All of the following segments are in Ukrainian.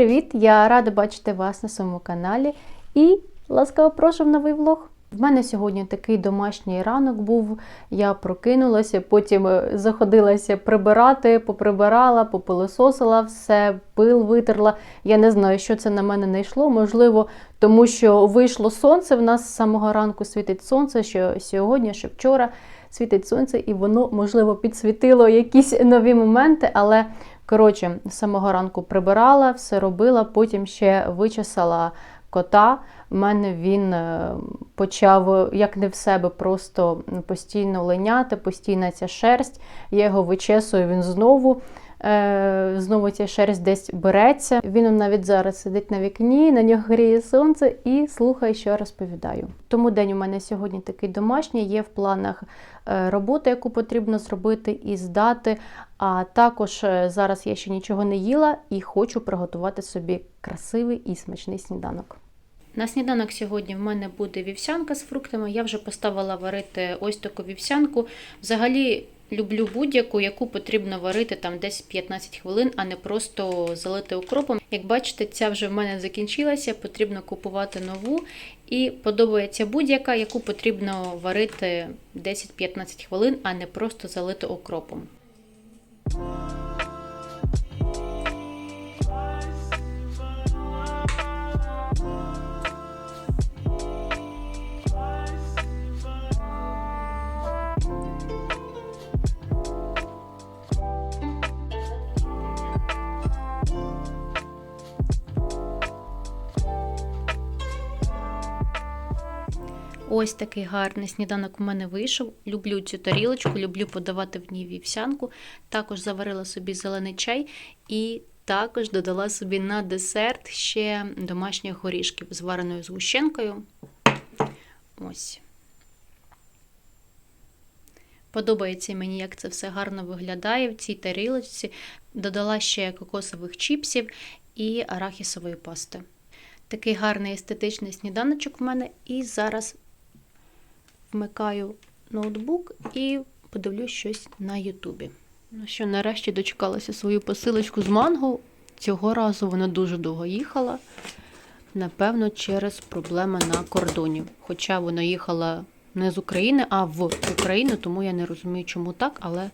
Привіт! Я рада бачити вас на своєму каналі і ласкаво прошу в новий влог. В мене сьогодні такий домашній ранок був. Я прокинулася, потім е, заходилася прибирати, поприбирала, попилососила все, пил витерла. Я не знаю, що це на мене не йшло. Можливо, тому що вийшло сонце. В нас з самого ранку світить сонце, що сьогодні, що вчора світить сонце, і воно, можливо, підсвітило якісь нові моменти, але. Коротше, з самого ранку прибирала, все робила, потім ще вичесала кота. У мене він е, почав, як не в себе, просто постійно линяти, постійна ця шерсть. Я його вичесую, він знову. Е, Знову ця шерсть десь береться. Він навіть зараз сидить на вікні, на нього гріє сонце і слухає, що я розповідаю. Тому день у мене сьогодні такий домашній. Є в планах е, робота, яку потрібно зробити і здати. А також е, зараз я ще нічого не їла і хочу приготувати собі красивий і смачний сніданок. На сніданок сьогодні в мене буде вівсянка з фруктами. Я вже поставила варити ось таку вівсянку. Взагалі люблю будь-яку, яку потрібно варити там десь 15 хвилин, а не просто залити укропом. Як бачите, ця вже в мене закінчилася, потрібно купувати нову. І подобається будь-яка, яку потрібно варити 10-15 хвилин, а не просто залити укропом. Ось такий гарний сніданок у мене вийшов. Люблю цю тарілочку, люблю подавати в ній вівсянку. Також заварила собі зелений чай і також додала собі на десерт ще домашніх горішків з вареною згущенкою. Ось. Подобається мені, як це все гарно виглядає в цій тарілочці. Додала ще кокосових чіпсів і арахісової пасти. Такий гарний естетичний сніданочок в мене. І зараз вмикаю ноутбук і подивлюсь щось на Ютубі. Ну що, нарешті дочекалася свою посилочку з манго. Цього разу вона дуже довго їхала. Напевно, через проблеми на кордоні. Хоча вона їхала не з України, а в Україну, тому я не розумію, чому так, але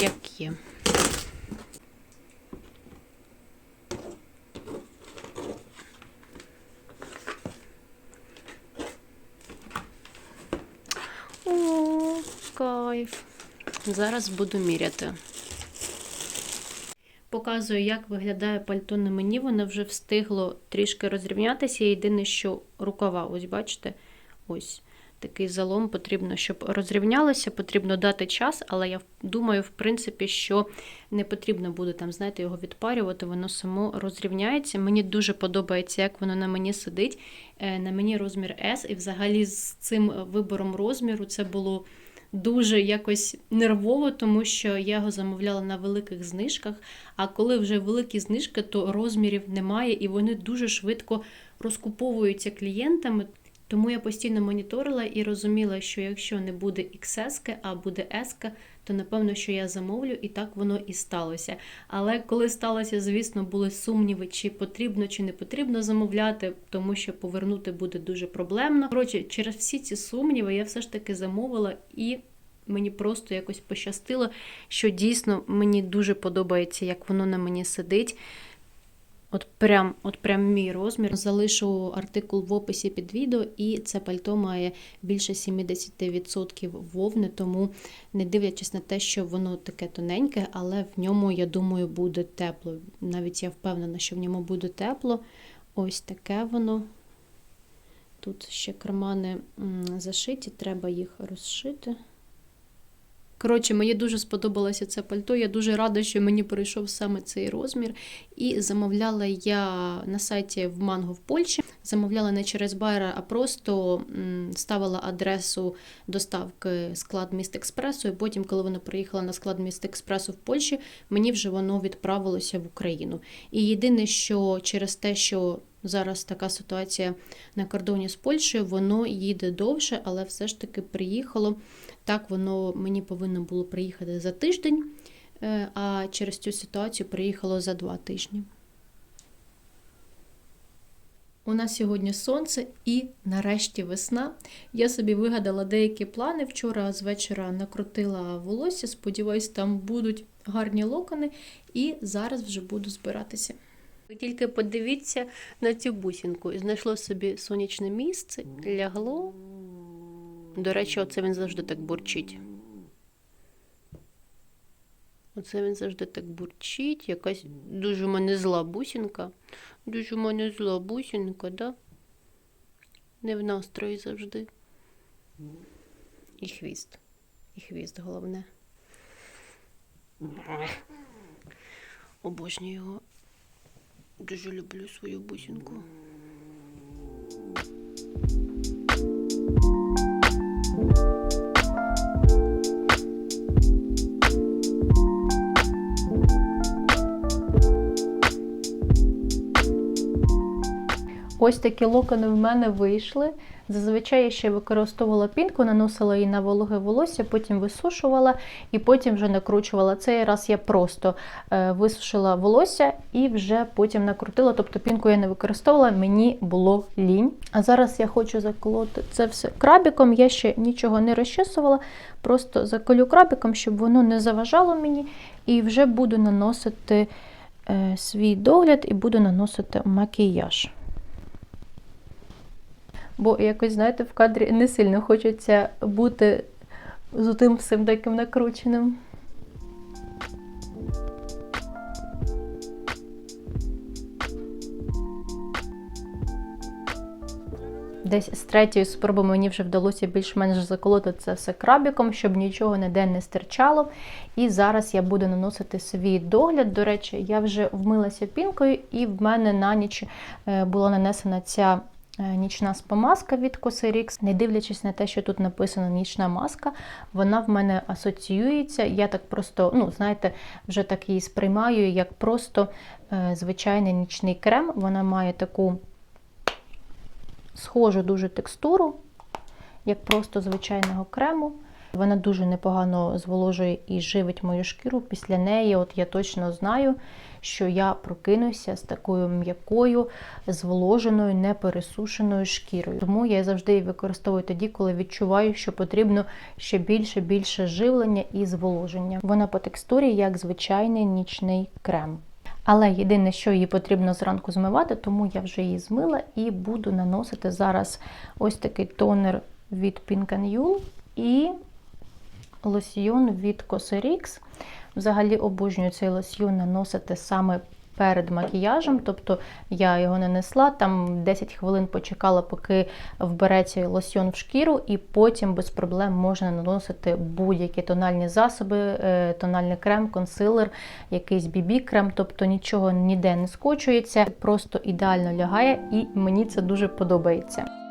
як є. Зараз буду міряти. Показую, як виглядає пальто на мені. Воно вже встигло трішки розрівнятися. Єдине, що рукава, ось бачите, ось такий залом потрібно, щоб розрівнялося, потрібно дати час, але я думаю, в принципі, що не потрібно буде там, знаєте, його відпарювати, воно само розрівняється. Мені дуже подобається, як воно на мені сидить. Е, На мені розмір S, і взагалі з цим вибором розміру це було. Дуже якось нервово, тому що я його замовляла на великих знижках. А коли вже великі знижки, то розмірів немає і вони дуже швидко розкуповуються клієнтами. Тому я постійно моніторила і розуміла, що якщо не буде XS, а буде S, то напевно, що я замовлю, і так воно і сталося. Але коли сталося, звісно, були сумніви, чи потрібно, чи не потрібно замовляти, тому що повернути буде дуже проблемно. Коротше, через всі ці сумніви я все ж таки замовила і. Мені просто якось пощастило, що дійсно мені дуже подобається, як воно на мені сидить. От прям, от прям мій розмір. Залишу артикул в описі під відео, і це пальто має більше 70% вовни, тому не дивлячись на те, що воно таке тоненьке, але в ньому, я думаю, буде тепло. Навіть я впевнена, що в ньому буде тепло. Ось таке воно. Тут ще кармани зашиті, треба їх розшити. Коротше, мені дуже сподобалося це пальто. Я дуже рада, що мені прийшов саме цей розмір. І замовляла я на сайті в Манго в Польщі. Замовляла не через байера, а просто ставила адресу доставки склад міст експресу. І потім, коли вона приїхала на склад міст експресу в Польщі, мені вже воно відправилося в Україну. І єдине, що через те, що зараз така ситуація на кордоні з Польщею, воно їде довше, але все ж таки приїхало. Так, воно мені повинно було приїхати за тиждень. Е, а через цю ситуацію приїхало за два тижні. У нас сьогодні сонце і нарешті весна. Я собі вигадала деякі плани. Вчора з вечора накрутила волосся. Сподіваюсь, там будуть гарні локони, і зараз вже буду збиратися. Ви тільки подивіться на цю бусинку. Знайшло собі сонячне місце, лягло. До речі, оце він завжди так бурчить. Оце він завжди так бурчить. Якась дуже в мене зла бусинка. Дуже в мене зла бусинка, да? Не в настрої завжди. І хвіст. І хвіст головне. Обожнюю його. Дуже люблю свою бусинку. Ось такі локони в мене вийшли. Зазвичай я ще використовувала пінку, наносила її на вологе волосся, потім висушувала і потім вже накручувала. Цей раз я просто е, висушила волосся і вже потім накрутила. Тобто пінку я не використовувала, мені було лінь. А зараз я хочу заколоти це все крабіком. Я ще нічого не розчесувала, просто заколю крабіком, щоб воно не заважало мені. І вже буду наносити е, свій догляд і буду наносити макіяж. Бо якось, знаєте, в кадрі не сильно хочеться бути з тим всім таким накрученим. Десь з третьої спроби мені вже вдалося більш-менш заколоти це все крабіком, щоб нічого ніде не стирчало. І зараз я буду наносити свій догляд. До речі, я вже вмилася пінкою, і в мене на ніч е, була нанесена ця нічна спомазка від Cosrx. Не дивлячись на те, що тут написано нічна маска, вона в мене асоціюється. Я так просто, ну, знаєте, вже так її сприймаю, як просто е, звичайний нічний крем. Вона має таку схожу дуже текстуру, як просто звичайного крему. Вона дуже непогано зволожує і живить мою шкіру. Після неї, от я точно знаю, що я прокинуся з такою м'якою, зволоженою, непересушеною шкірою. Тому я завжди її використовую тоді, коли відчуваю, що потрібно ще більше більше живлення і зволоження. Вона по текстурі як звичайний нічний крем. Але єдине, що її потрібно зранку змивати, тому я вже її змила і буду наносити зараз ось такий тонер від Pink Yule і лосьйон від Cosrx. Взагалі обожнюю цей лосьйон наносити саме перед макіяжем, тобто я його нанесла, там 10 хвилин почекала, поки вбереться лосьйон в шкіру, і потім без проблем можна наносити будь-які тональні засоби, е, тональний крем, консилер, якийсь бібі-крем, тобто нічого ніде не скочується, просто ідеально лягає, і мені це дуже подобається.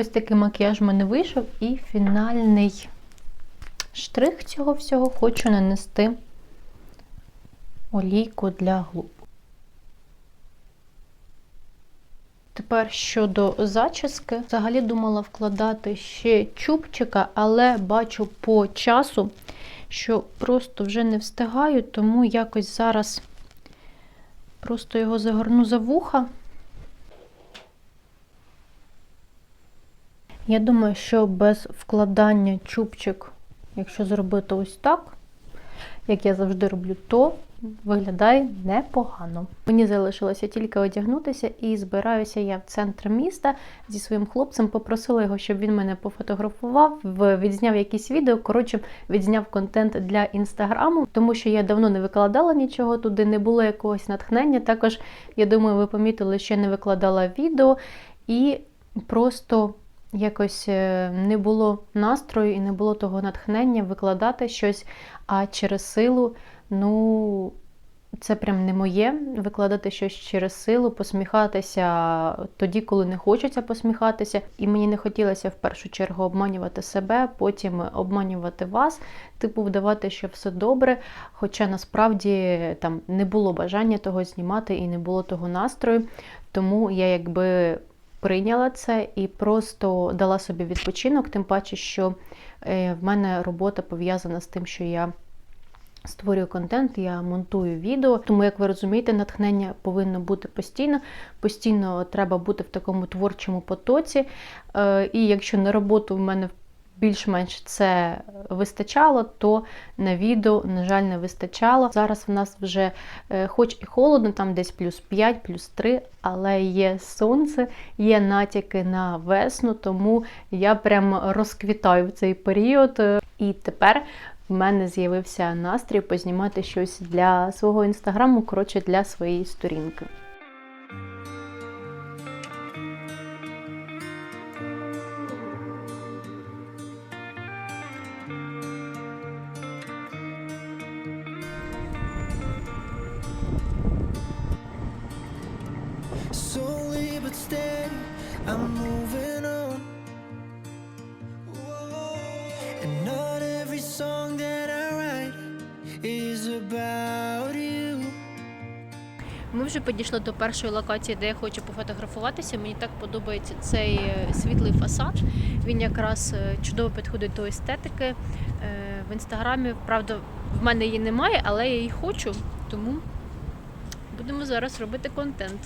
Ось такий макіяж в мене вийшов, і фінальний штрих цього всього хочу нанести олійку для губ. Тепер щодо зачіски, взагалі думала вкладати ще чубчика, але бачу по часу, що просто вже не встигаю, тому якось зараз просто його загорну за вуха. Я думаю, що без вкладання чубчик, якщо зробити ось так, як я завжди роблю, то виглядає непогано. Мені залишилося тільки одягнутися, і збираюся я в центр міста зі своїм хлопцем. Попросила його, щоб він мене пофотографував, відзняв якісь відео. Коротше, відзняв контент для інстаграму, тому що я давно не викладала нічого туди, не було якогось натхнення. Також, я думаю, ви помітили, що я не викладала відео і просто якось е, не було настрою і не було того натхнення викладати щось, а через силу, ну, це прям не моє викладати щось через силу, посміхатися тоді, коли не хочеться посміхатися. І мені не хотілося в першу чергу обманювати себе, потім обманювати вас, типу вдавати, що все добре. Хоча насправді там не було бажання того знімати і не було того настрою. Тому я якби прийняла це і просто дала собі відпочинок, тим паче, що е, в мене робота пов'язана з тим, що я. Створюю контент, я монтую відео, тому, як ви розумієте, натхнення повинно бути постійно. Постійно треба бути в такому творчому потоці. Е, І якщо на роботу в мене більш-менш це вистачало, то на відео, на жаль, не вистачало. Зараз в нас вже, е, хоч і холодно, там десь плюс 5, плюс 3, але є сонце, є натяки на весну, тому я прям розквітаю в цей період. І тепер в мене з'явився настрій познімати щось для свого інстаграму, коротше, для своєї сторінки. Вже підійшли до першої локації, де я хочу пофотографуватися. Мені так подобається цей е, світлий фасад. Він якраз е, чудово підходить до естетики. Е, В інстаграмі, правда, в мене її немає, але я її хочу, тому будемо зараз робити контент.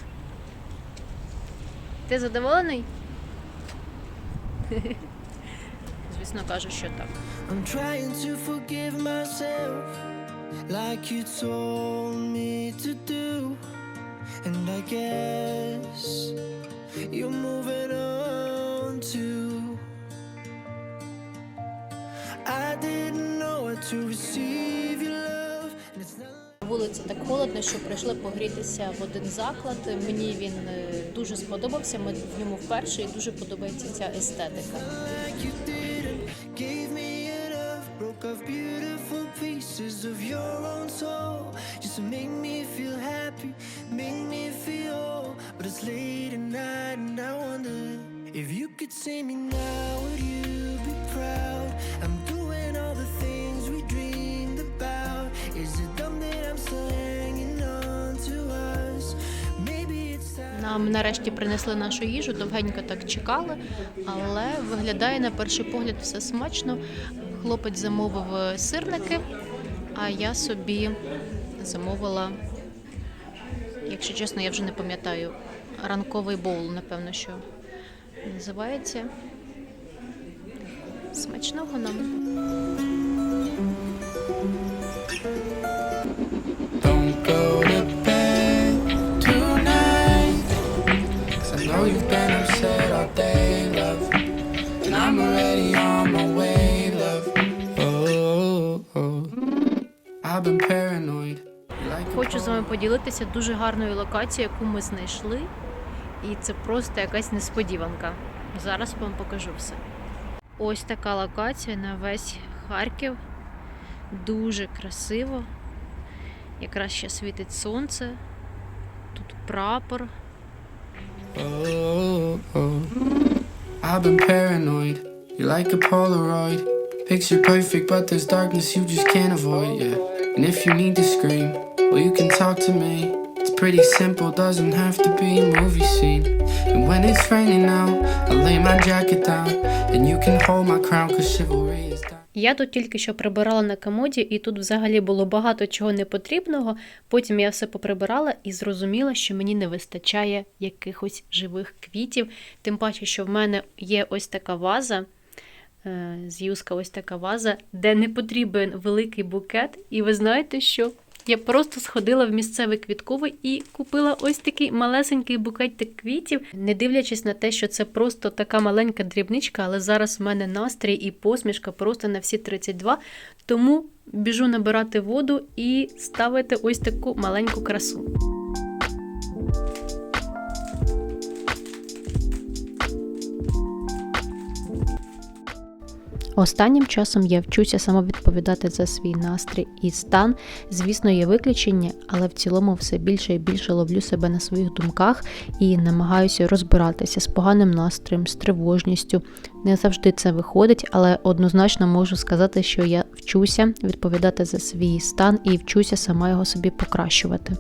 Ти задоволений? Звісно, кажу, що так. I'm trying to forgive myself like you told me to do. And I guess you're moving on too. I didn't know what to receive your love, and it's not. Вулиця так холодно, що прийшли погрітися в один заклад. Мені він е, дуже сподобався. Ми в ньому вперше і дуже подобається ця естетика. like you didn't. Нам нарешті принесли нашу їжу, довгенько так чекали, але виглядає на перший погляд все смачно. Хлопець замовив сирники, а я собі замовила, якщо чесно, я вже не пам'ятаю, ранковий боул, напевно, що називається. Смачного нам. З вами поділитися дуже гарною локацією, яку ми знайшли. І це просто якась несподіванка. Зараз вам покажу все. Ось така локація на весь Харків. Дуже красиво. Якраз ще світить сонце. Тут прапор. Oh, oh. Been paranoid. You're like a Polaroid. Picture perfect, but there's darkness you just can't avoid, yeah. And if you need to scream, well, you can talk to me. It's pretty simple, doesn't have to be a movie scene. And when it's raining out, I'll lay my jacket down. And you can hold my crown, cause chivalry is down. Я тут тільки що прибирала на комоді, і тут взагалі було багато чого непотрібного. Потім я все поприбирала і зрозуміла, що мені не вистачає якихось живих квітів. Тим паче, що в мене є ось така ваза. е, З юска ось така ваза, де не потрібен великий букет. І ви знаєте, що я просто сходила в місцевий квітковий і купила ось такий малесенький букетик квітів, не дивлячись на те, що це просто така маленька дрібничка, але зараз в мене настрій і посмішка просто на всі 32. Тому біжу набирати воду і ставити ось таку маленьку красу. Останнім часом я вчуся самовідповідати за свій настрій і стан. Звісно, є виключення, але в цілому все більше і більше ловлю себе на своїх думках і намагаюся розбиратися з поганим настроєм, з тривожністю. Не завжди це виходить, але однозначно можу сказати, що я вчуся відповідати за свій стан і вчуся сама його собі покращувати.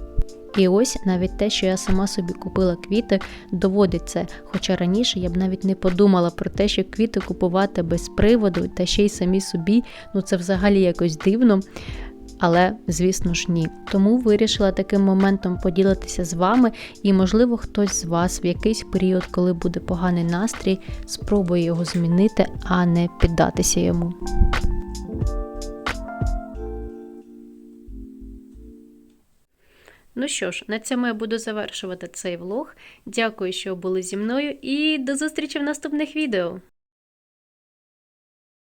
І ось навіть те, що я сама собі купила квіти, доводить це. Хоча раніше я б навіть не подумала про те, що квіти купувати без приводу та ще й самі собі, ну це взагалі якось дивно. Але, звісно ж, ні. Тому вирішила таким моментом поділитися з вами, і, можливо, хтось з вас в якийсь період, коли буде поганий настрій, спробує його змінити, а не піддатися йому. Ну що ж, на цьому я буду завершувати цей влог. Дякую, що були зі мною, і до зустрічі в наступних відео!